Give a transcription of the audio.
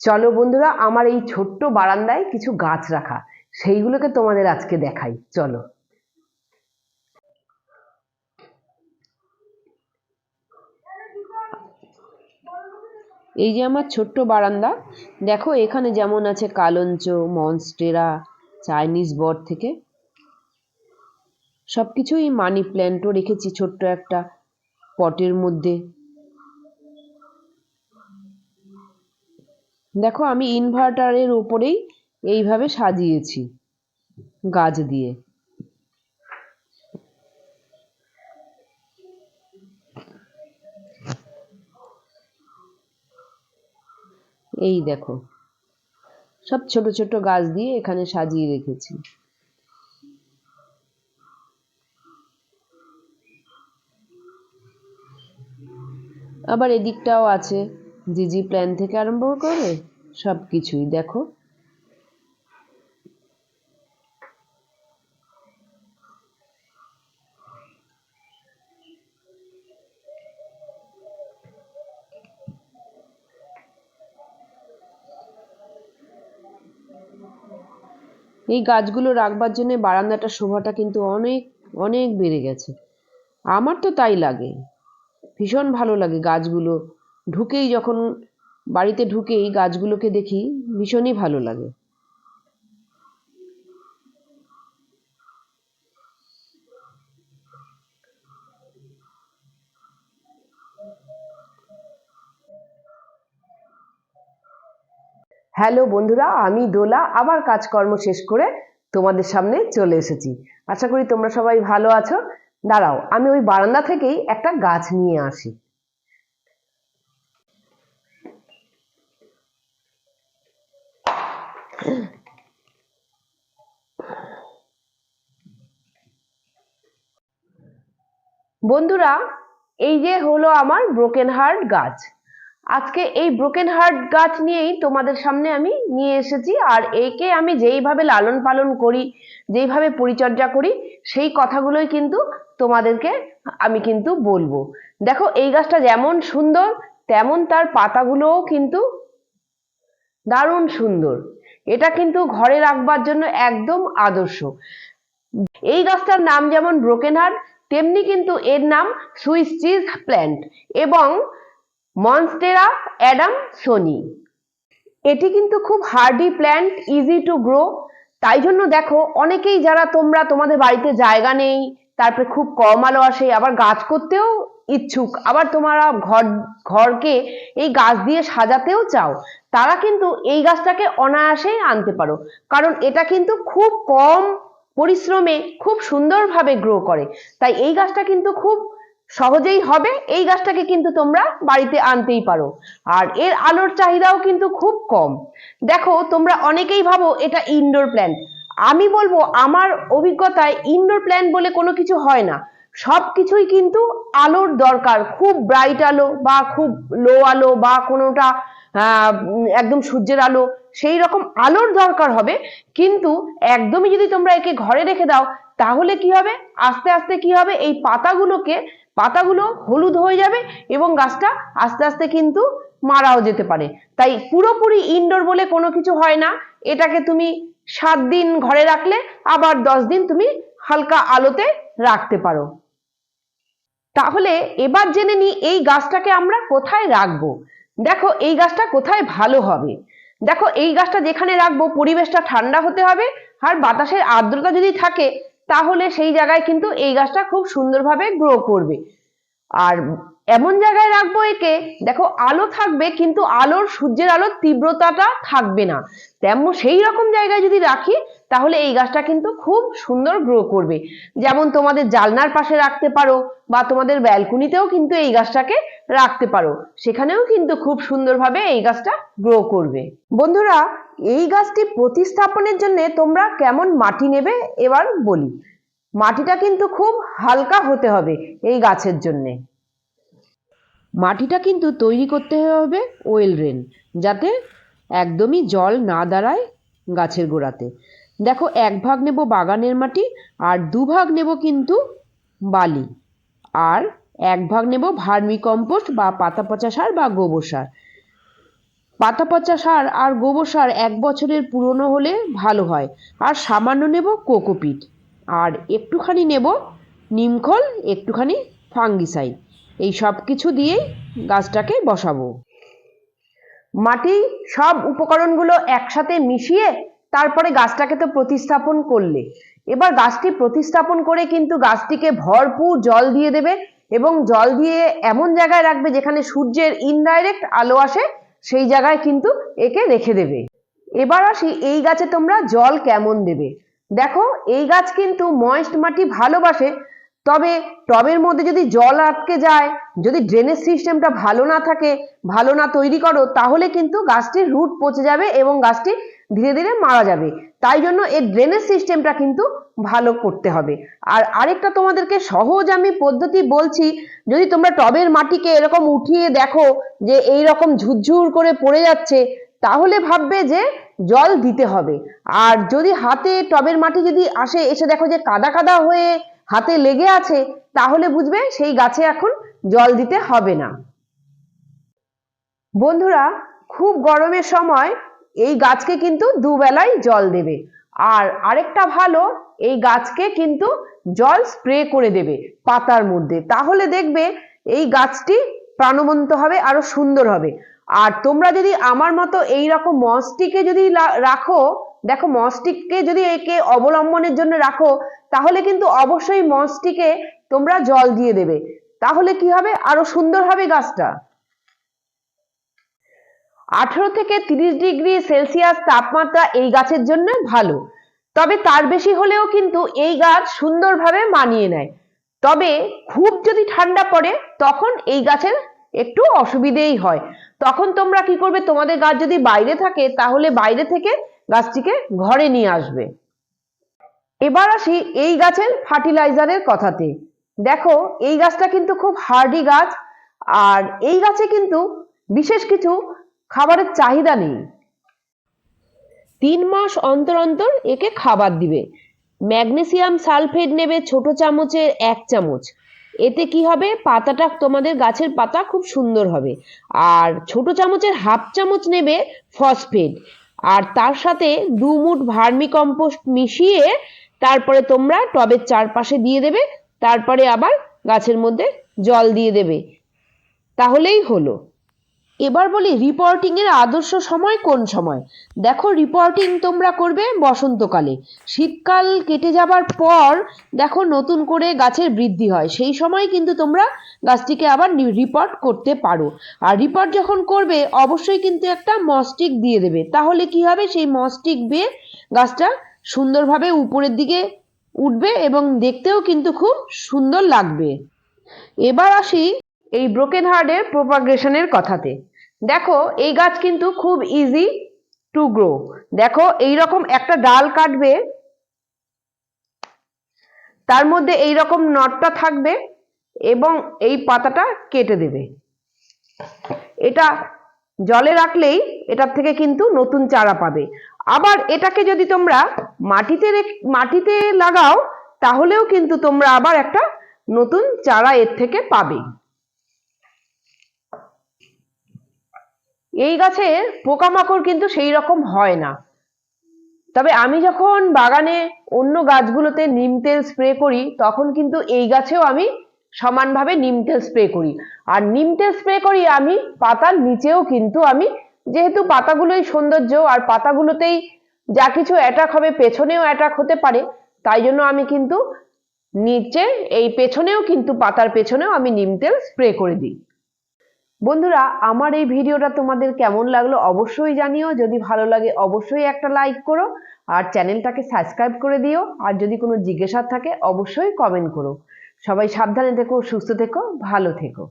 চলো বন্ধুরা, আমার এই ছোট্ট বারান্দায় কিছু গাছ রাখা। সেইগুলোকে তোমাদের আজকে দেখাই। চলো। এই যে আমার ছোট্ট বারান্দা, দেখো এখানে যেমন আছে কালঞ্চ, মনস্টেরা, চাইনিজ বট থেকে। সব কিছুই মানি প্ল্যান্টও রেখেছি ছোট্ট একটা পটের মধ্যে। দেখো, আমি ইনভার্টারের উপরেই এইভাবে সাজিয়েছি, গাছ দিয়ে। এই দেখো, সব ছোট ছোট গাছ দিয়ে এখানে সাজিয়ে রেখেছি। আবার এদিকটাও আছে। জিজি প্ল্যান থেকে আরম্ভ করে সব কিছুই দেখো। এই গাছগুলো রাখবার জন্য বারান্দাটার শোভাটা কিন্তু অনেক অনেক বেড়ে গেছে। আমার তো তাই লাগে। ভীষণ ভালো লাগে গাছগুলো ঢুকেই যখন বাড়িতে ঢুকেই গাছগুলোকে দেখি ভীষণই ভালো লাগে। হ্যালো বন্ধুরা, আমি দোলা আবার কাজকর্ম শেষ করে তোমাদের সামনে চলে এসেছি। আশা করি তোমরা সবাই ভালো আছো। দাঁড়াও, আমি ওই বারান্দা থেকেই একটা গাছ নিয়ে আসি। বন্ধুরা, এই যে হলো আমার ব্রোকেন হার্ট গাছ। আজকে এই ব্রোকেন হার্ট গাছ নিয়েই তোমাদের সামনে আমি নিয়ে এসেছি, আর একে আমি যেইভাবে লালন পালন করি, যেইভাবে পরিচর্যা করি, সেই কথাগুলোই কিন্তু তোমাদেরকে আমি কিন্তু বলব। দেখো, এই গাছটা যেমন সুন্দর, তেমন তার পাতাগুলোও কিন্তু দারুণ সুন্দর। এটা কিন্তু ঘরে রাখবার জন্য একদম আদর্শ। এই গাছটার নাম যেমন ব্রোকেন হার্ট তেমনি কিন্তু এর নাম সুইস চিজ প্ল্যান্ট এবং মনস্টেরা অ্যাডাম সোনি। এটি কিন্তু খুব hardy plant, easy to grow. তাই জন্য দেখো, অনেকেই যারা তোমরা তোমাদের বাড়িতে জায়গা নেই, তারপরে খুব কম আলো আসে, আবার গাছ করতেও ইচ্ছুক, আবার তোমরা ঘর, ঘরকে এই গাছ দিয়ে সাজাতেও চাও, তারা কিন্তু এই গাছটাকে অনায়াসেই আনতে পারো। কারণ এটা কিন্তু খুব কম পরিশ্রমে খুব সুন্দরভাবে গ্রো করে। তাই এই গাছটা কিন্তু খুব সহজেই হবে, এই গাছটাকে কিন্তু তোমরা বাড়িতে আনতেই পারো। আর এর আলোর চাহিদাও কিন্তু খুব কম। দেখো, তোমরা অনেকেই ভাবো এটা ইনডোর প্ল্যান্ট আমি বলব, আমার অভিজ্ঞতায় ইনডোর প্ল্যান্ট বলে কোনো কিছু হয় না। সব কিছুই কিন্তু আলোর দরকার। খুব ব্রাইট আলো বা খুব লো আলো বা কোনোটা একদম সূর্যের আলো, সেই রকম আলোর দরকার হবে। কিন্তু একদমই যদি তোমরা একে ঘরে রেখে দাও, তাহলে কি হবে? আস্তে আস্তে কি হবে? এই পাতাগুলোকে, পাতাগুলো হলুদ হয়ে যাবে এবং গাছটা আস্তে আস্তে কিন্তু মারাও যেতে পারে। তাই পুরোপুরি ইনডোর বলে কোনো কিছু হয় না। এটাকে তুমি সাত দিন ঘরে রাখলে, আবার দশ দিন তুমি হালকা আলোতে রাখতে পারো। তাহলে এবার জেনে নিই এই গাছটাকে আমরা কোথায় রাখব। দেখো, এই গাছটা কোথায় ভালো হবে? দেখো, এই গাছটা যেখানে রাখব, পরিবেশটা ঠান্ডা হতে হবে, আর বাতাসের আর্দ্রতা যদি থাকে, তাহলে সেই জায়গায় কিন্তু এই গাছটা খুব সুন্দরভাবে গ্রো করবে। আর এমন জায়গায় রাখব একে? দেখো, আলো থাকবে, কিন্তু আলোর, সূর্যের আলোর তীব্রতাটা থাকবে না। তেমন সেই রকম জায়গায় যদি রাখি, তাহলে এই গাছটা কিন্তু খুব সুন্দর গ্রো করবে। যেমন তোমাদের জালনার পাশে রাখতে পারো, বা তোমাদের ব্যালকনিতেও কিন্তু এই গাছটাকে রাখতে পারো। সেখানেও কিন্তু খুব সুন্দরভাবে এই গাছটা গ্রো করবে। বন্ধুরা, এই গাছটি প্রতিস্থাপনের জন্য তোমরা কেমন মাটি নেবে? এবার বলি। মাটিটা কিন্তু খুব হালকা হতে হবে এই গাছের জন্যে। মাটিটা কিন্তু তৈরি করতে হবে ওয়েল রেন যাতে একদমই জল না দাঁড়ায় গাছের গোড়াতে। দেখো, এক ভাগ নেব বাগানের মাটি আর দু ভাগ নেব কিন্তু বালি। আর এক ভাগ নেব ভার্মি কম্পোস্ট বা পাতা পচা সার বা গোবর সার। পাতা পচা সার আর গোবর সার এক বছরের পুরনো হলে ভালো হয়। আর সামান্য নেব কোকোপিট। আর একটুখানি নেব নিমখল, একটুখানি ফাঙ্গিসাইড। এই সব কিছু দিয়েই গাছটাকে বসাবো। মাটি সব উপকরণগুলো একসাথে মিশিয়ে তারপরে গাছটাকে তো প্রতিস্থাপন করলে। এবার গাছটি প্রতিস্থাপন করে কিন্তু গাছটিকে ভরপুর জল দিয়ে দেবে এবং জল দিয়ে এমন জায়গায় রাখবে যেখানে সূর্যের ইনডাইরেক্ট আলো আসে, সেই জায়গায় কিন্তু একে রেখে দেবে। এবার আসি এই গাছে তোমরা জল কেমন দেবে। দেখো, এই গাছ কিন্তু ময়েস্ট মাটি ভালোবাসে তবে টবের মধ্যে যদি জল আটকে যায়, যদি ড্রেনেজ সিস্টেমটা ভালো না থাকে, ভালো না তৈরি করো, তাহলে কিন্তু গাছটির রুট পচে যাবে এবং গাছটি ধীরে ধীরে মারা যাবে। তাই জন্য এর ড্রেনেজ সিস্টেমটা কিন্তু ভালো করতে হবে। আর আরেকটা তোমাদেরকে সহজ আমি পদ্ধতি বলছি, যদি তোমরা টবের মাটিকে এরকম উঠিয়ে দেখো যে এই রকম ঝুরঝুর করে পড়ে যাচ্ছে, তাহলে ভাববে যে জল দিতে হবে। আর যদি হাতে টবের মাটি যদি আসে, এসে দেখো যে কাদা কাদা হয়ে হাতে লেগে আছে, তাহলে বুঝবে সেই গাছে এখন জল দিতে হবে না। বন্ধুরা, খুব গরমের সময় এই গাছকে কিন্তু দুবেলাই জল দেবে। আর আরেকটা ভালো, এই গাছকে কিন্তু জল স্প্রে করে দেবে পাতার মধ্যে। তাহলে দেখবে এই গাছটি প্রাণবন্ত হবে, আরও সুন্দর হবে। আর তোমরা যদি আমার মতো এই রকম মস্টিকে যদি রাখো দেখো মস্টিককে যদি একে অবলম্বনের জন্য রাখো, তাহলে কিন্তু অবশ্যই মস্টিকে তোমরা জল দিয়ে দেবে। তাহলে কি হবে? আরও সুন্দর হবে গাছটা। আঠেরো থেকে তিরিশ ডিগ্রি সেলসিয়াস তাপমাত্রা এই গাছের জন্য ভালো। তবে তার বেশি হলেও কিন্তু এই গাছ সুন্দরভাবে মানিয়ে নেয়। তবে খুব যদি ঠান্ডা পড়ে, তখন এই গাছের একটু অসুবিধেই হয়। তখন তোমরা কি করবে? তোমাদের গাছ যদি বাইরে থাকে, তাহলে বাইরে থেকে গাছটিকে ঘরে নিয়ে আসবে। এবার আসি এই গাছের ফার্টিলাইজারের কথাতে। দেখো, এই গাছটা কিন্তু খুব হার্ডি গাছ, আর এই গাছে কিন্তু বিশেষ কিছু খাবারের চাহিদা নেই। তিন মাস অন্তর অন্তর একে খাবার দিবে। ম্যাগনেসিয়াম সালফেট নেবে ছোট চামচের এক চামচ। এতে কি হবে? পাতাটা তোমাদের গাছের পাতা খুব সুন্দর হবে। আর ছোট চামচের হাফ চামচ নেবে ফসফেট। আর তার সাথে দু মুঠ ভার্মি কম্পোস্ট মিশিয়ে তারপরে তোমরা টবের চারপাশে দিয়ে দেবে, তারপরে আবার গাছের মধ্যে জল দিয়ে দেবে। তাহলেই হলো। এবার বলি রিপোর্টিং এর আদর্শ সময় কোন সময়? দেখো রিপোর্টিং তোমরা করবে বসন্তকালে। শীতকাল কেটে যাবার পর দেখো নতুন করে গাছের বৃদ্ধি হয়। সেই সময় কিন্তু তোমরা গাছটিকে আবার রিপোর্ট করতে পারো। আর রিপোর্ট যখন করবে, অবশ্যই কিন্তু একটা মস্টিক দিয়ে দেবে। তাহলে কি হবে? সেই মস্টিক বেয়ে গাছটা সুন্দরভাবে উপরের দিকে উঠবে এবং দেখতেও কিন্তু খুব সুন্দর লাগবে। এবার আসি এই ব্রোকেন হার্টের প্রোপাগ্রেশনের কথাতে। দেখো, এই গাছ কিন্তু খুব ইজি টু গ্রো দেখো এই রকম একটা ডাল কাটবে, তার মধ্যে এই রকম নটটা থাকবে এবং এই পাতাটা কেটে দেবে। এটা জলে রাখলেই এটার থেকে কিন্তু নতুন চারা পাবে। আবার এটাকে যদি তোমরা মাটিতে মাটিতে লাগাও, তাহলেও কিন্তু তোমরা আবার একটা নতুন চারা এর থেকে পাবে। এই গাছের পোকামাকড় কিন্তু সেই রকম হয় না। তবে আমি যখন বাগানে অন্য গাছগুলোতে নিম তেল স্প্রে করি, তখন কিন্তু এই গাছেও আমি সমানভাবে নিম তেল স্প্রে করি। আর নিম তেল স্প্রে করি আমি, পাতার নিচেও কিন্তু আমি, যেহেতু পাতাগুলোই সৌন্দর্য আর পাতাগুলোতেই যা কিছু অ্যাটাক হবে, পেছনেও অ্যাটাক হতে পারে, তাই জন্য আমি কিন্তু নিচে, এই পেছনেও কিন্তু, পাতার পেছনেও আমি নিম তেল স্প্রে করে দিই। বন্ধুরা, আমার এই ভিডিওটা তোমাদের কেমন লাগল অবশ্যই জানিও। যদি ভালো লাগে, অবশ্যই একটা লাইক করো আর চ্যানেলটাকে সাবস্ক্রাইব করে দিও। আর যদি কোনো জিজ্ঞাসা থাকে, অবশ্যই কমেন্ট করো। সবাই সাবধানে থেকো, সুস্থ থেকো, ভালো থেকো।